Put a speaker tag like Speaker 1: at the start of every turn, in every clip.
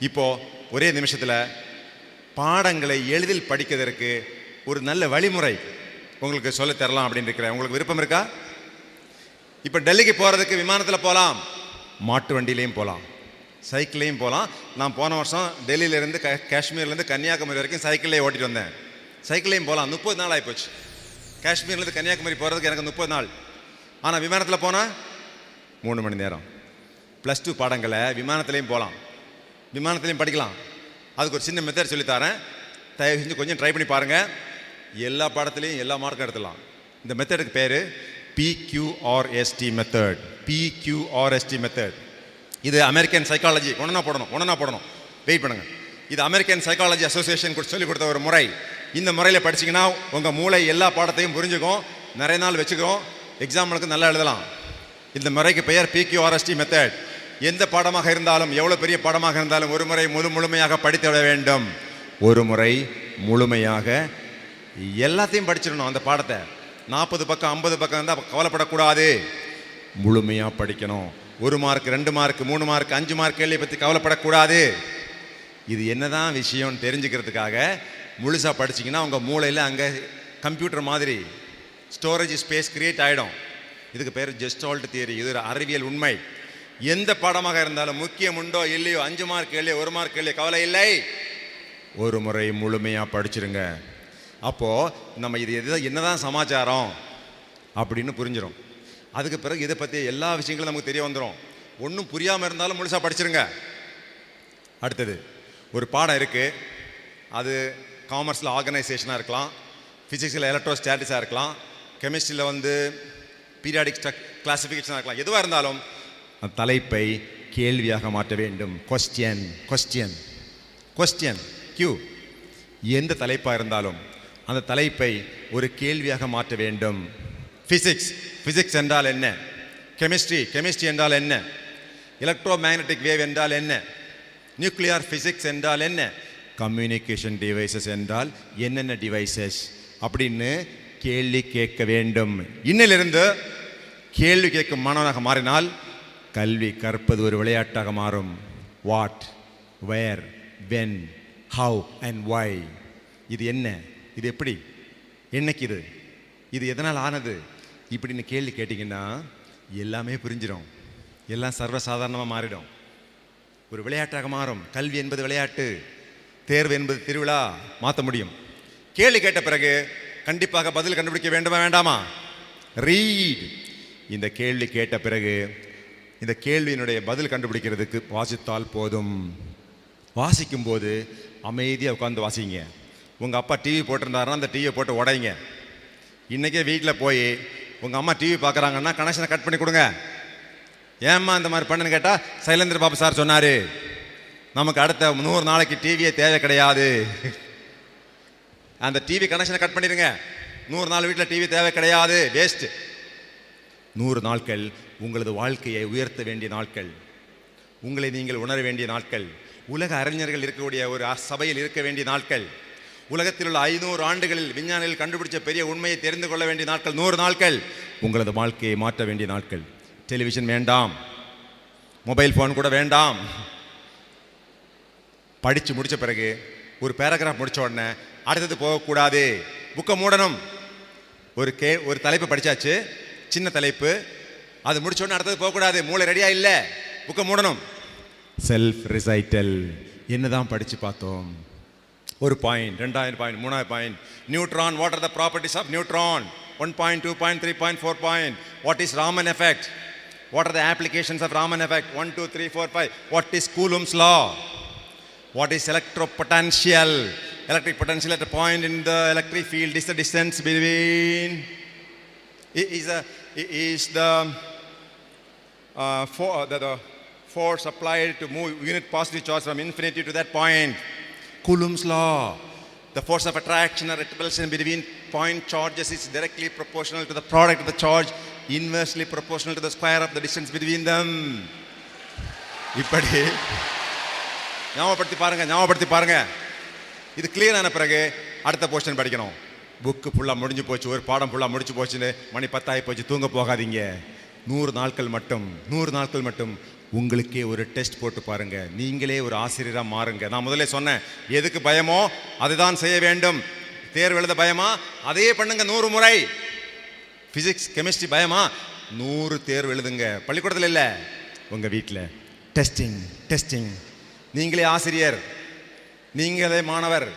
Speaker 1: இப்போ ஒரே நிமிஷத்தில் பாடங்களை எளிதில் படிக்கிறதற்கு ஒரு நல்ல வழிமுறை உங்களுக்கு சொல்லித் தரலாம் அப்படின்னு இருக்கிறேன். உங்களுக்கு விருப்பம் இருக்கா? இப்போ டெல்லிக்கு போகிறதுக்கு விமானத்தில் போகலாம் மாட்டு வண்டியிலையும் போகலாம் சைக்கிளையும் போகலாம் நான் போன வருஷம் டெல்லியிலேருந்து க காஷ்மீர்லேருந்து கன்னியாகுமரி வரைக்கும் சைக்கிளே ஓட்டிட்டு வந்தேன். சைக்கிளையும் போகலாம் முப்பது நாள் ஆகிப்போச்சு காஷ்மீர்லேருந்து கன்னியாகுமரி போகிறதுக்கு எனக்கு முப்பது நாள். ஆனால் விமானத்தில் போனால் மூணு மணி நேரம். ப்ளஸ் டூ பாடங்களை விமானத்துலேயும் போகலாம் விமானத்துலேயும் படிக்கலாம். அதுக்கு ஒரு சின்ன மெத்தட் சொல்லித்தரேன் தயவு செஞ்சு கொஞ்சம் ட்ரை பண்ணி பாருங்கள் எல்லா பாடத்துலேயும் எல்லா மார்க்கும் எடுத்துடலாம் இந்த மெத்தடுக்கு பேர் பிக்யூஆர்எஸ்டி மெத்தட் பிக்யூஆர்எஸ்டி மெத்தட் இது அமெரிக்கன் சைக்காலஜி ஒன்றா போடணும் ஒன்றா போடணும். வெயிட் பண்ணுங்கள் இது அமெரிக்கன் சைக்காலஜி அசோசியேஷன் சொல்லிக் கொடுத்த ஒரு முறை. இந்த முறையில் படிச்சீங்கன்னா உங்கள் மூளை எல்லா பாடத்தையும் புரிஞ்சுக்கும். நிறைய நாள் வச்சுக்கிறோம் எக்ஸாம்பிளுக்கு நல்லா எழுதலாம். இந்த முறைக்கு பெயர் பிக்யூஆர்எஸ்டி மெத்தட் எந்த பாடமாக இருந்தாலும் எவ்வளோ பெரிய பாடமாக இருந்தாலும் ஒரு முறை முழு முழுமையாக படித்து விட வேண்டும். ஒரு முறை முழுமையாக எல்லாத்தையும் படிச்சிடணும் அந்த பாடத்தை. நாற்பது பக்கம் ஐம்பது பக்கம் இருந்தால் கவலைப்படக்கூடாது. முழுமையாக படிக்கணும். ஒரு மார்க் ரெண்டு மார்க் மூணு மார்க் அஞ்சு மார்க் கேள்வியை பற்றி கவலைப்படக்கூடாது. இது என்னதான் விஷயம்னு தெரிஞ்சுக்கிறதுக்காக முழுசாக படிச்சீங்கன்னா உங்கள் மூளையில் அங்கே கம்ப்யூட்டர் மாதிரி ஸ்டோரேஜ் ஸ்பேஸ் க்ரியேட் ஆகிடும் இதுக்கு பேர் ஜெஸ்டால்ட் தியரி இது ஒரு அறிவியல் உண்மை. எந்த பாடமாக இருந்தாலும் முக்கியம் உண்டோ இல்லையோ அஞ்சு மார்க் இல்லையோ ஒரு மார்க் இல்லையோ கவலை இல்லை. ஒரு முறை முழுமையாக படிச்சிருங்க. அப்போது நம்ம இது எது என்னதான் சமாச்சாரம் அப்படின்னு புரிஞ்சிடும் அதுக்கு பிறகு இதை பற்றி எல்லா விஷயங்களும் நமக்கு தெரிய வந்துடும் ஒன்றும் புரியாமல் இருந்தாலும் முழுசாக படிச்சிருங்க. அடுத்தது ஒரு பாடம் இருக்குது அது காமர்ஸில் ஆர்கனைசேஷனாக இருக்கலாம். ஃபிசிக்ஸில் எலக்ட்ரோஸ்டாட்டிஸாக இருக்கலாம். கெமிஸ்ட்ரியில் வந்து பீரியாடிக் ஸ்ட்ரக் கிளாசிஃபிகேஷனாக இருக்கலாம். எதுவாக இருந்தாலும் தலைப்பை கேள்வியாக மாற்ற வேண்டும். கொஸ்டியன் கொஸ்டியன் கொஸ்டியன் கியூ எந்த தலைப்பாக இருந்தாலும் அந்த தலைப்பை ஒரு கேள்வியாக மாற்ற வேண்டும். ஃபிசிக்ஸ் ஃபிசிக்ஸ் என்றால் என்ன? கெமிஸ்ட்ரி கெமிஸ்ட்ரி என்றால் என்ன? எலக்ட்ரோ மேக்னெட்டிக் வேவ் என்றால் என்ன? நியூக்ளியர் ஃபிசிக்ஸ் என்றால் என்ன? கம்யூனிகேஷன் டிவைசஸ் என்றால் என்னென்ன டிவைசஸ் அப்படின்னு கேள்வி கேட்க வேண்டும். இன்னிலிருந்து கேள்வி கேட்கும் மாணவனாக மாறினால் கல்வி கற்பது ஒரு விளையாட்டாக மாறும். What where when how and why இது என்ன? இது எப்படி? என்னைக்கு இது? இது எதனால் ஆனது? இப்படின்னு கேள்வி கேட்டிங்கன்னா எல்லாமே புரிஞ்சிடும் எல்லாம் சர்வசாதாரணமாக மாறிடும். ஒரு விளையாட்டாக மாறும். கல்வி என்பது விளையாட்டு. தேர்வு என்பது திருவிழா. மாற்ற முடியும். கேள்வி கேட்ட பிறகு கண்டிப்பாக பதில் கண்டுபிடிக்க வேண்டுமா வேண்டாமா? ரீட் இந்த கேள்வி கேட்ட பிறகு இந்த கேள்வியினுடைய பதில் கண்டுபிடிக்கிறதுக்கு வாசித்தால் போதும். வாசிக்கும் போது அமைதியாக உட்காந்து வாசிங்க. உங்கள் அப்பா டிவி போட்டிருந்தாருன்னா அந்த டிவியை போட்டு உடைங்க. இன்றைக்கே வீட்டில் போய் உங்கள் அம்மா டிவி பார்க்குறாங்கன்னா கனெக்ஷனை கட் பண்ணி கொடுங்க. ஏம்மா இந்த மாதிரி பண்ணுன்னு கேட்டால் சைலேந்திர பாபு சார் சொன்னார் நமக்கு அடுத்த நூறு நாளைக்கு டிவியே தேவை கிடையாது. அந்த டிவி கனெக்ஷனை கட் பண்ணிடுங்க. நூறு நாள் வீட்டில் டிவி தேவை கிடையாது. வேஸ்ட்டு நூறு நாட்கள் உங்களது வாழ்க்கையை உயர்த்த வேண்டிய நாட்கள். உங்களை நீங்கள் உணர வேண்டிய நாட்கள். உலக அறிஞர்கள் இருக்கக்கூடிய ஒரு அ- சபையில் இருக்க வேண்டிய நாட்கள். உலகத்தில் உள்ள ஐநூறு ஆண்டுகளில் விஞ்ஞானிகள் கண்டுபிடிச்ச பெரிய உண்மையை தெரிந்து கொள்ள வேண்டிய நாட்கள் நூறு நாட்கள். உங்களது வாழ்க்கையை மாற்ற வேண்டிய நாட்கள். டெலிவிஷன் வேண்டாம். மொபைல் ஃபோன் கூட வேண்டாம். படித்து முடித்த பிறகு ஒரு பேராகிராஃப் முடித்த உடனே அடுத்தது போகக்கூடாது. புக்கை மூடணும். ஒரு கே ஒரு தலைப்பு படித்தாச்சு சின்ன தலைப்பு. அது முடிச்சோடனே அடுத்தது போகக்கூடாது. மூளை ரெடியாக இல்லை. புக்கை மூடணும். செல்ஃப் ரிசைட்டல் என்னதான் படித்து பார்த்தோம். ஒரு பாயிண்ட் ரெண்டாயிரம் பாயிண்ட் மூணாயிரம் point neutron what are the properties of neutron one point two point three point four point what is Raman effect what are the applications of Raman effect one two three four five what is Coulomb's law what is electropotential? Electric potential at a point in the electric field is the distance between It is a, it is the uh, for, the, the force applied to move unit positive charge from infinity to that point. Coulomb's law. The force of attraction or repulsion between point charges is directly proportional to the product of the charge, inversely proportional to the square of the distance between them. இப்படி ஞாபகப்படுத்தி பாருங்க ஞாபகப்படுத்தி பாருங்க இது clear ஆன பிறகு அடுத்த portion படிக்கணும் புக்கு ஃபுல்லாக முடிஞ்சு போச்சு ஒரு பாடம் ஃபுல்லாக முடிஞ்சு போச்சுன்னு மணி பத்தாகி போச்சு தூங்க போகாதீங்க. நூறு நாட்கள் மட்டும் நூறு நாட்கள் மட்டும் உங்களுக்கே ஒரு டெஸ்ட் போட்டு பாருங்கள் நீங்களே ஒரு ஆசிரியராக மாறுங்க. நான் முதல்ல சொன்னேன் எதுக்கு பயமோ அதுதான் செய்ய வேண்டும். தேர்வு எழுத பயமா? அதையே பண்ணுங்க நூறு முறை. ஃபிசிக்ஸ் கெமிஸ்ட்ரி பயமா? நூறு தேர்வு எழுதுங்க. பள்ளிக்கூடத்தில் இல்லை உங்கள் வீட்டில் டெஸ்டிங் டெஸ்டிங் நீங்களே ஆசிரியர். நீங்களே மாணவர்.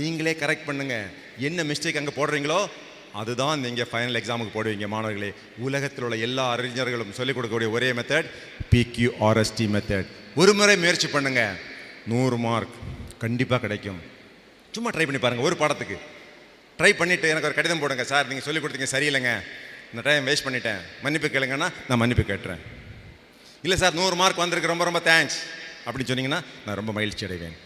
Speaker 1: நீங்களே கரெக்ட் பண்ணுங்கள் என்ன மிஸ்டேக் அங்கே போடுறீங்களோ அதுதான் நீங்கள் ஃபைனல் எக்ஸாமுக்கு போடுவீங்க மாணவர்களே. உலகத்தில் உள்ள எல்லா அறிஞர்களும் சொல்லிக் கொடுக்கக்கூடிய ஒரே மெத்தட் பிக்யூஆர்எஸ்டி மெத்தட் ஒரு முறை முயற்சி பண்ணுங்க. நூறு மார்க் கண்டிப்பாக கிடைக்கும். சும்மா ட்ரை பண்ணி பாருங்கள் ஒரு பாடத்துக்கு. ட்ரை பண்ணிவிட்டு எனக்கு ஒரு கடிதம் போடுங்க சார் நீங்கள் சொல்லிக் கொடுத்தீங்க சரியில்லைங்க. இந்த டைம் வேஸ்ட் பண்ணிட்டேன். மன்னிப்பு கேளுங்கன்னா நான் மன்னிப்பு கேட்டுறேன். இல்லை சார் நூறு மார்க் வந்திருக்கு ரொம்ப ரொம்ப தேங்க்ஸ் அப்படின்னு சொன்னீங்கன்னா நான் ரொம்ப மகிழ்ச்சி அடைவேன்